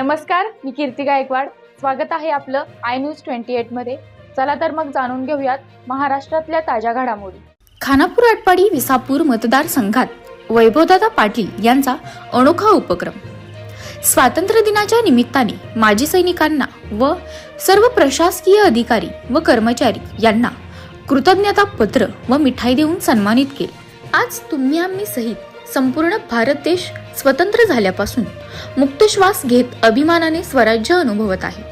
नमस्कार मी कीर्ती गायकवाड. स्वागत आहे आपलं आय न्यूज ट्वेंटी एटमध्ये चला तर मग जाणून घेऊयात महाराष्ट्रातल्या ताज्या घडामोडी. खानापूर आटपाडी विसापूर मतदारसंघात वैभवदादा पाटील यांचा अनोखा उपक्रम. स्वातंत्र्य दिनाच्या निमित्ताने माजी सैनिकांना व सर्व प्रशासकीय अधिकारी व कर्मचारी यांना कृतज्ञता पत्र व मिठाई देऊन सन्मानित केले. आज तुम्ही आम्ही सहित संपूर्ण भारत देश स्वतंत्र झाल्यापासून मुक्त श्वास घेत अभिमानाने स्वराज्य अनुभवत आहे.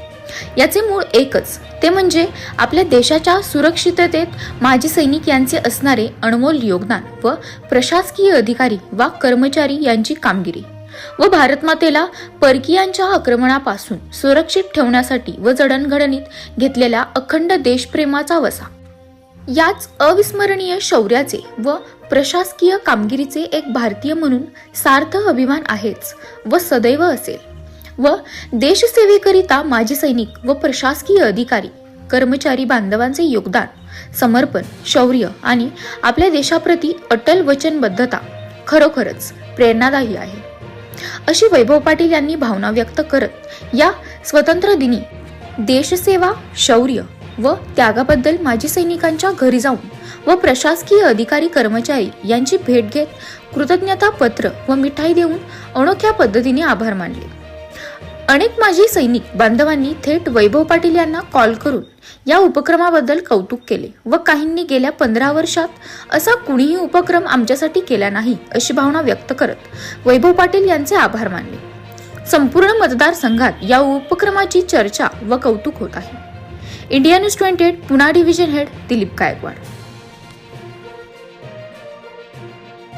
याचे मूळ एकच ते म्हणजे आपल्या देशाच्या सुरक्षिततेत माजी सैनिक यांचे असणारे अनमोल योगदान व प्रशासकीय अधिकारी वा कर्मचारी यांची कामगिरी व भारतमातेला परकीयांच्या आक्रमणापासून सुरक्षित ठेवण्यासाठी व जडणघडणीत घेतलेल्या अखंड देशप्रेमाचा वसा. याच अविस्मरणीय शौर्याचे व प्रशासकीय कामगिरीचे एक भारतीय म्हणून सार्थ अभिमान आहेच व सदैव असेल. व देशसेवेकरिता माजी सैनिक व प्रशासकीय अधिकारी कर्मचारी बांधवांचे योगदान समर्पण शौर्य आणि आपल्या देशाप्रती अटल वचनबद्धता खरोखरच प्रेरणादायी आहे. अशी वैभव पाटील यांनी भावना व्यक्त करत या स्वतंत्र दिनी देशसेवा शौर्य व त्यागाबद्दल माजी सैनिकांच्या घरी जाऊन व प्रशासकीय अधिकारी कर्मचारी यांची भेट घेत कृतज्ञता पत्र व मिठाई देऊन अनोख्या पद्धतीने आभार मानले. अनेक माजी सैनिक बांधवांनी थेट वैभव पाटील यांना कॉल करून या उपक्रमाबद्दल कौतुक केले व काहींनी गेल्या पंधरा वर्षात असा कुणीही उपक्रम आमच्यासाठी केला नाही अशी भावना व्यक्त करत वैभव पाटील यांचे आभार मानले. संपूर्ण मतदारसंघात या उपक्रमाची चर्चा व कौतुक होत आहे. India News twenty eight Puna division head Dilip Gaikwad.